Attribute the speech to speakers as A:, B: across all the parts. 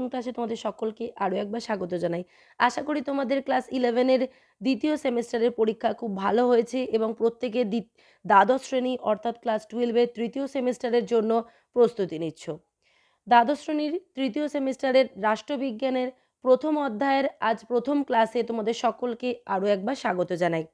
A: নতুন ক্লাসে তোমাদের সকলকে আরও একবার স্বাগত জানাই। আশা করি তোমাদের ক্লাস ইলেভেনের দ্বিতীয় সেমিস্টারের পরীক্ষা খুব ভালো হয়েছে এবং প্রত্যেকে দ্বি- দ্বাদশ শ্রেণি অর্থাৎ ক্লাস টুয়েলভের তৃতীয় সেমিস্টারের জন্য প্রস্তুতি নিচ্ছ। দ্বাদশ শ্রেণির তৃতীয় সেমিস্টারের রাষ্ট্রবিজ্ঞানের প্রথম অধ্যায়ের আজ প্রথম ক্লাসে তোমাদের সকলকে আরও একবার স্বাগত জানাই।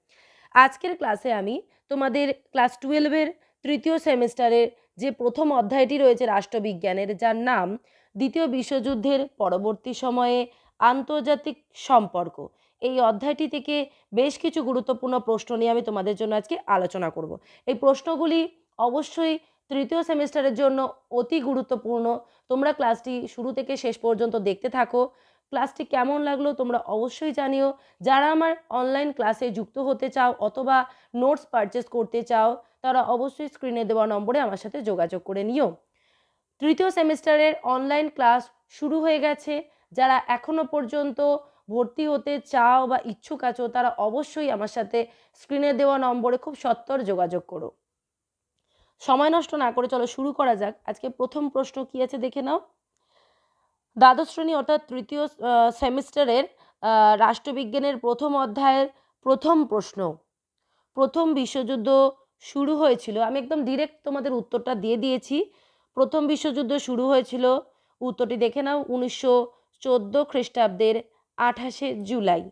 A: আজকের ক্লাসে আমি তোমাদের ক্লাস টুয়েলভের তৃতীয় সেমিস্টারের যে প্রথম অধ্যায়টি রয়েছে রাষ্ট্রবিজ্ঞানের, যার নাম দ্বিতীয় বিশ্বযুদ্ধের পরবর্তী সময়ে আন্তর্জাতিক সম্পর্ক। এই অধ্যায়টি থেকে বেশ কিছু গুরুত্বপূর্ণ প্রশ্ন নিয়ে আমি তোমাদের জন্য আজকে আলোচনা করব। এই প্রশ্নগুলি অবশ্যই তৃতীয় সেমিস্টারের জন্য অতি গুরুত্বপূর্ণ। তোমরা ক্লাসটি শুরু থেকে শেষ পর্যন্ত দেখতে থাকো। ক্লাসটি কেমন লাগল তোমরা অবশ্যই জানিও। যারা আমার অনলাইন ক্লাসে যুক্ত হতে চাও অথবা নোটস পারচেস করতে চাও, তারা অবশ্যই স্ক্রিনে দেওয়া নম্বরে আমার সাথে যোগাযোগ করে নিও। তৃতীয় সেমিস্টারের অনলাইন ক্লাস শুরু হয়ে গেছে। যারা এখনও পর্যন্ত ভর্তি হতে চাও বা ইচ্ছুক আছো, তারা অবশ্যই আমার সাথে স্ক্রিনে দেওয়া নম্বরে খুব সত্বর যোগাযোগ করো। সময় নষ্ট না করে চলো শুরু করা যাক। আজকে প্রথম প্রশ্ন কী আছে দেখে নাও। দ্বাদশ শ্রেণি অর্থাৎ তৃতীয় সেমিস্টারের রাষ্ট্রবিজ্ঞানের প্রথম অধ্যায়ের প্রথম প্রশ্ন। প্রথম বিশ্বযুদ্ধ শুরু হয়েছিল। আমি একদম ডিরেক্ট তোমাদের উত্তরটা দিয়ে দিয়েছি। প্রথম বিশ্বযুদ্ধ শুরু হয়েছিল, উত্তরটি দেখে নাও, উনিশশো চোদ্দ খ্রিস্টাব্দের আঠাশে জুলাই।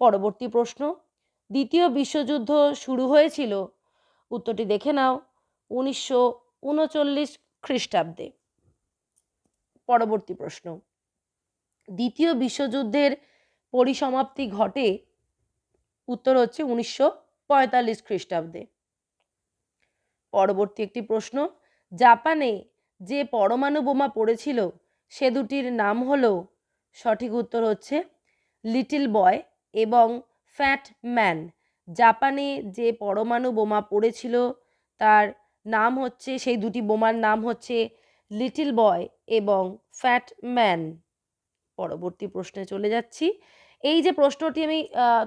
A: পরবর্তী প্রশ্ন, দ্বিতীয় বিশ্বযুদ্ধ শুরু হয়েছিল? উত্তরটি দেখে নাও, উনিশশো উনচল্লিশ খ্রিস্টাব্দে। পরবর্তী প্রশ্ন, দ্বিতীয় বিশ্বযুদ্ধের পরিসমাপ্তি ঘটে, উত্তর হচ্ছে উনিশশো পঁয়তাল্লিশ খ্রিস্টাব্দে। পরবর্তী একটি প্রশ্ন জাপানে যে পরমাণু বোমা পড়েছিল, সে দুটির নাম হলো, সঠিক উত্তর হচ্ছে লিটিল বয় এবং ফ্যাট ম্যান। জাপানে যে পরমাণু বোমা পড়েছিল, তার নাম হচ্ছে, সেই দুটি বোমার নাম হচ্ছে লিটিল বয় এবং ফ্যাট ম্যান। পরবর্তী প্রশ্নে চলে যাচ্ছি। এই যে প্রশ্নটি আমি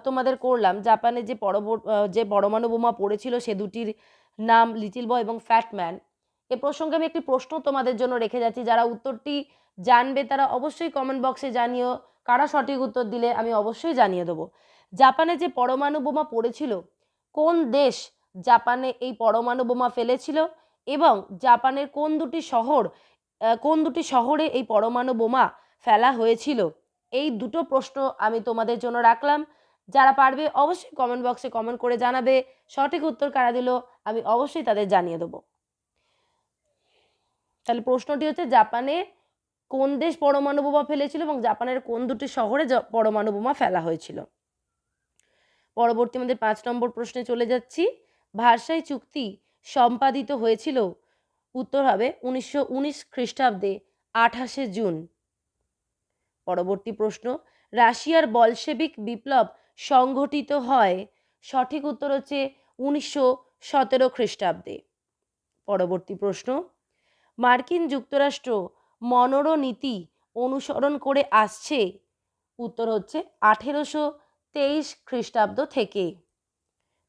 A: তোমাদের করলাম, জাপানে যে পরবর যে পরমাণু বোমা পড়েছিল, সে দুটির নাম লিটিল বয় এবং ফ্যাট ম্যান এ প্রসঙ্গে আমি একটি প্রশ্ন তোমাদের জন্য রেখে যাচ্ছি। যারা উত্তরটি জানবে, তারা অবশ্যই কমেন্ট বক্সে জানিও। কারা সঠিক উত্তর দিলে আমি অবশ্যই জানিয়ে দেবো। জাপানে যে পরমাণু বোমা পড়েছিল, কোন দেশ জাপানে এই পরমাণু বোমা ফেলেছিল এবং জাপানের কোন দুটি শহর কোন দুটি শহরে এই পরমাণু বোমা ফেলা হয়েছিল? এই দুটো প্রশ্ন আমি তোমাদের জন্য রাখলাম। যারা পারবে অবশ্যই কমেন্ট বক্সে কমেন্ট করে জানাবে। সঠিক উত্তর কারা দিল, আমি অবশ্যই তাদের জানিয়ে দেবো। তাহলে প্রশ্নটি হচ্ছে জাপানে কোন দেশ পরমাণু বোমা ফেলেছিল এবং জাপানের কোন দুটি শহরে পরমাণু বোমা ফেলা হয়েছিল? পরবর্তী আমাদের পাঁচ নম্বর প্রশ্নে চলে যাচ্ছি। ভার্সাই চুক্তি সম্পাদিত হয়েছিল, উত্তর হবে উনিশশো উনিশ খ্রিস্টাব্দে, আঠাশে জুন। পরবর্তী প্রশ্ন, রাশিয়ার বলশেবিক বিপ্লব সংঘটিত হয়, সঠিক উত্তর হচ্ছে উনিশশো সতেরো খ্রিস্টাব্দে। পরবর্তী প্রশ্ন মার্কিন যুক্তরাষ্ট্র মনোরো নীতি অনুসরণ করে আসছে। উত্তর হচ্ছে আঠেরোশো তেইশ খ্রিস্টাব্দ থেকে।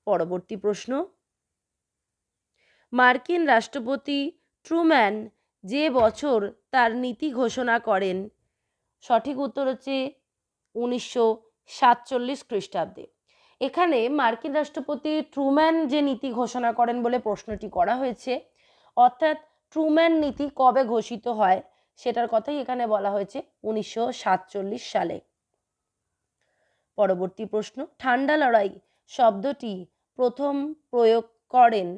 A: পরবর্তী প্রশ্ন। মার্কিন রাষ্ট্রপতি ট্রুম্যান যে বছর তার নীতি ঘোষণা করেন, সঠিক উত্তর হচ্ছে উনিশশো সাতচল্লিশ খ্রিস্টাব্দে। এখানে মার্কিন রাষ্ট্রপতি ট্রুম্যান যে নীতি ঘোষণা করেন বলে প্রশ্নটি করা হয়েছে, অর্থাৎ ট্রুম্যান নীতি কবে ঘোষিত হয় সেটার কথাই এখানে বলা হয়েছে উনিশশো সাতচল্লিশ সালে। পরবর্তী প্রশ্ন, ঠান্ডা লড়াই শব্দটি প্রথম প্রয়োগ করেন।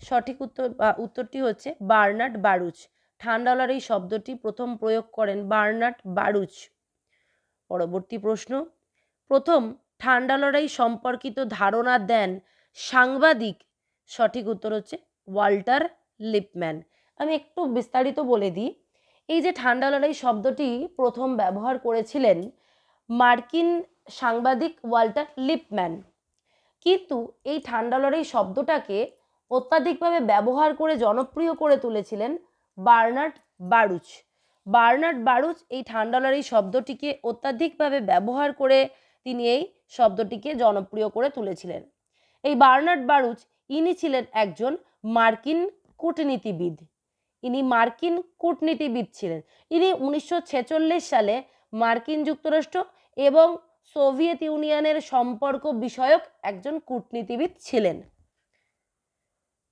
A: সঠিক উত্তর বা উত্তরটি হচ্ছে বার্নার্ড বারুচ। ঠান্ডা লড়াই শব্দটি প্রথম প্রয়োগ করেন বার্নার্ড বারুচ। পরবর্তী প্রশ্ন, প্রথম ঠান্ডা লড়াই সম্পর্কিত ধারণা দেন সাংবাদিক। সঠিক উত্তর হচ্ছে ওয়াল্টার লিপম্যান। আমি একটু বিস্তারিত বলে দিই। এই যে ঠান্ডা লড়াই শব্দটি প্রথম ব্যবহার করেছিলেন মার্কিন সাংবাদিক ওয়াল্টার লিপম্যান। কিন্তু এই ঠান্ডা লড়াই শব্দটাকে অত্যাধিকভাবে ব্যবহার করে জনপ্রিয় করে তুলেছিলেন বার্নার্ড বারুচ। বার্নার্ড বারুচ এই ঠান্ডা লড়াই শব্দটিকে অত্যাধিকভাবে ব্যবহার করে তিনি এই শব্দটিকে জনপ্রিয় করে তুলেছিলেন। এই বার্নার্ড বারুচ, ইনি ছিলেন একজন মার্কিন কূটনীতিবিদ। ইনি মার্কিন কূটনীতিবিদ ছিলেন। ইনি উনিশশো ছেচল্লিশ সালে মার্কিন যুক্তরাষ্ট্র এবং সোভিয়েত ইউনিয়নের সম্পর্ক বিষয়ক একজন কূটনীতিবিদ ছিলেন।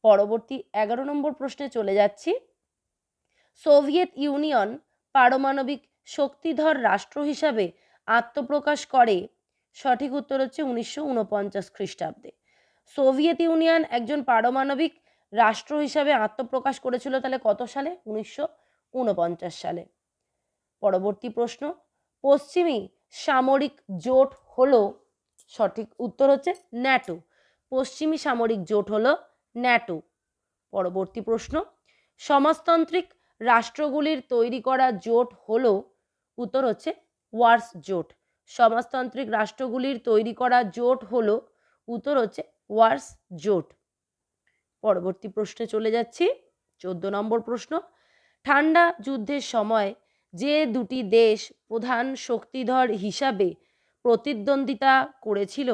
A: পরবর্তী এগারো নম্বর প্রশ্নে চলে যাচ্ছি। সোভিয়েত ইউনিয়ন পারমাণবিক শক্তিধর রাষ্ট্র হিসাবে আত্মপ্রকাশ করে। সঠিক উত্তর হচ্ছে উনিশশো উনপঞ্চাশ খ্রিস্টাব্দে। সোভিয়েত ইউনিয়ন একজন পারমাণবিক রাষ্ট্র হিসাবে আত্মপ্রকাশ করেছিল তাহলে কত সালে? উনিশশো উনপঞ্চাশ সালে। পরবর্তী প্রশ্ন, পশ্চিমী সামরিক জোট হলো, সঠিক উত্তর হচ্ছে ন্যাটো। পশ্চিমী সামরিক জোট হলো ন্যাটো। পরবর্তী প্রশ্ন, সমাজতান্ত্রিক রাষ্ট্রগুলির তৈরি করা জোট হলো, উত্তর হচ্ছে ওয়ার্স জোট। সমাজতান্ত্রিক রাষ্ট্রগুলির তৈরি করা জোট হলো, উত্তর হচ্ছে ওয়ার্স জোট। পরবর্তী প্রশ্নে চলে যাচ্ছি। চোদ্দ নম্বর প্রশ্ন, ঠান্ডা যুদ্ধের সময় যে দুটি দেশ প্রধান শক্তিধর হিসাবে প্রতিদ্বন্দ্বিতা করেছিল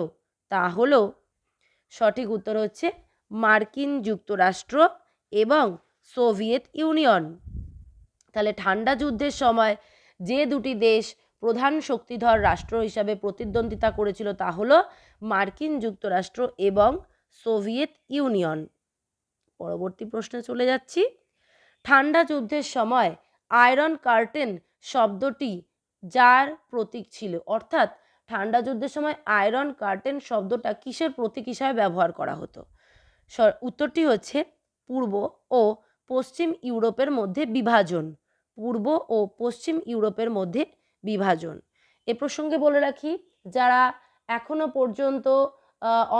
A: তা হল, সঠিক উত্তর হচ্ছে মার্কিন যুক্তরাষ্ট্র এবং সোভিয়েত ইউনিয়ন। তাহলে ঠান্ডা যুদ্ধের সময় যে দুটি দেশ প্রধান শক্তিধর রাষ্ট্র হিসাবে প্রতিদ্বন্দ্বিতা করেছিল তা হলো মার্কিন যুক্তরাষ্ট্র এবং সোভিয়েত ইউনিয়ন। পরবর্তী প্রশ্নে চলে যাচ্ছি। ঠান্ডা যুদ্ধের সময় আয়রন কার্টেন শব্দটি যার প্রতীক ছিল? অর্থাৎ ঠান্ডা যুদ্ধের সময় আয়রন কার্টেন শব্দটা কিসের প্রতীক হিসাবে ব্যবহার করা হতো? উত্তরটি হচ্ছে পূর্ব ও পশ্চিম ইউরোপের মধ্যে বিভাজন। পূর্ব ও পশ্চিম ইউরোপের মধ্যে বিভাজন। এ প্রসঙ্গে বলে রাখি, যারা এখনও পর্যন্ত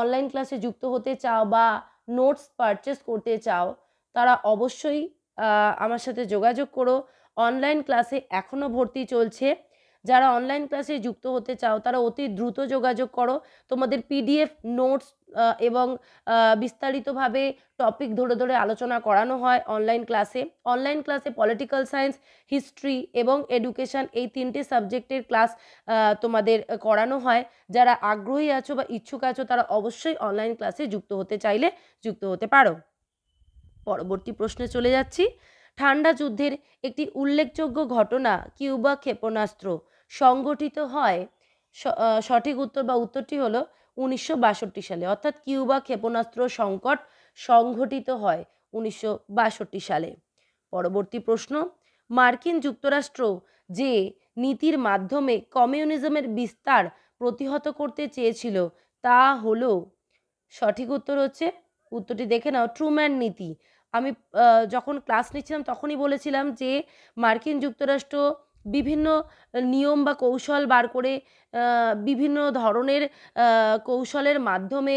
A: অনলাইন ক্লাসে যুক্ত হতে চাও বা নোটস পারচেস করতে চাও, তারা অবশ্যই আমার সাথে যোগাযোগ করো। অনলাইন ক্লাসে এখনও ভর্তি চলছে। যারা অনলাইন ক্লাসে যুক্ত হতে চাও, তারা অতি দ্রুত যোগাযোগ করো। তোমাদের পিডিএফ নোটস এবং বিস্তারিতভাবে টপিক ধরে ধরে আলোচনা করানো হয় অনলাইন ক্লাসে অনলাইন ক্লাসে পলিটিক্যাল সায়েন্স হিস্ট্রি এবং এডুকেশান এই তিনটে সাবজেক্টের ক্লাস তোমাদের করানো হয়। যারা আগ্রহী আছো বা ইচ্ছুক আছো, তারা অবশ্যই অনলাইন ক্লাসে যুক্ত হতে চাইলে যুক্ত হতে পারো। পরবর্তী প্রশ্নে চলে যাচ্ছি। ঠান্ডা যুদ্ধের একটি উল্লেখযোগ্য ঘটনা, কিউবা ক্ষেপণাস্ত্র। সংগঠিত হয়। সঠিক উত্তর বা উত্তরটি হলো উনিশশো বাষট্টি সালে। অর্থাৎ কিউবা ক্ষেপণাস্ত্র সংকট সংঘটিত হয় উনিশশো বাষট্টি সালে। পরবর্তী প্রশ্ন, মার্কিন যুক্তরাষ্ট্র যে নীতির মাধ্যমে কমিউনিজমের বিস্তার প্রতিহত করতে চেয়েছিল, তা হলো, সঠিক উত্তর হচ্ছে, উত্তরটি দেখে নাও, ট্রুম্যান নীতি। আমি যখন ক্লাস নিচ্ছিলাম তখনই বলেছিলাম যে মার্কিন যুক্তরাষ্ট্র বিভিন্ন নিয়ম বা কৌশল বার করে বিভিন্ন ধরনের কৌশলের মাধ্যমে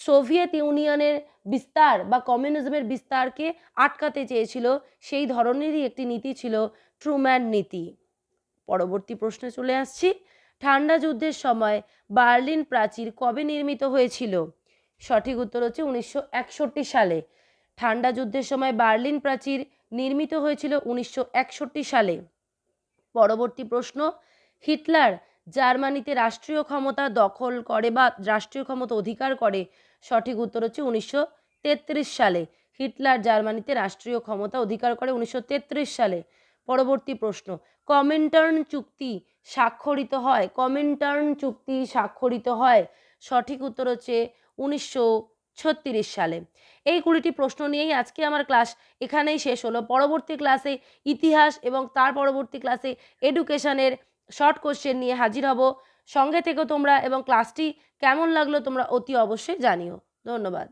A: সোভিয়েত ইউনিয়নের বিস্তার বা কমিউনিজমের বিস্তারকে আটকাতে চেয়েছিল, সেই ধরনেরই একটি নীতি ছিল ট্রুম্যান নীতি। পরবর্তী প্রশ্নে চলে আসছি, ঠান্ডা যুদ্ধের সময় বার্লিন প্রাচীর কবে নির্মিত হয়েছিল? সঠিক উত্তর হচ্ছে উনিশশো একষট্টি সালে। ঠান্ডা যুদ্ধের সময় বার্লিন প্রাচীর নির্মিত হয়েছিল উনিশশো একষট্টি সালে। পরবর্তী প্রশ্ন, হিটলার জার্মানিতে রাষ্ট্রীয় ক্ষমতা দখল করে বা রাষ্ট্রীয় ক্ষমতা অধিকার করে? সঠিক উত্তর হচ্ছে উনিশশো তেত্রিশ সালে। হিটলার জার্মানিতে রাষ্ট্রীয় ক্ষমতা অধিকার করে উনিশশো তেত্রিশ সালে। পরবর্তী প্রশ্ন, কমেন্টার্ন চুক্তি স্বাক্ষরিত হয়? কমেন্টার্ন চুক্তি স্বাক্ষরিত হয়? সঠিক উত্তর হচ্ছে উনিশশো ছত্রিশ সালে। এই কুড়িটি প্রশ্ন নিয়েই আজকে আমার ক্লাস এখানেই শেষ হলো। পরবর্তী ক্লাসে ইতিহাস এবং তার পরবর্তী ক্লাসে এডুকেশনের শর্ট কোশ্চেন নিয়ে হাজির হব। সঙ্গে থেকে তোমরা এবং ক্লাসটি কেমন লাগল তোমরা অতি অবশ্যই জানিও। ধন্যবাদ।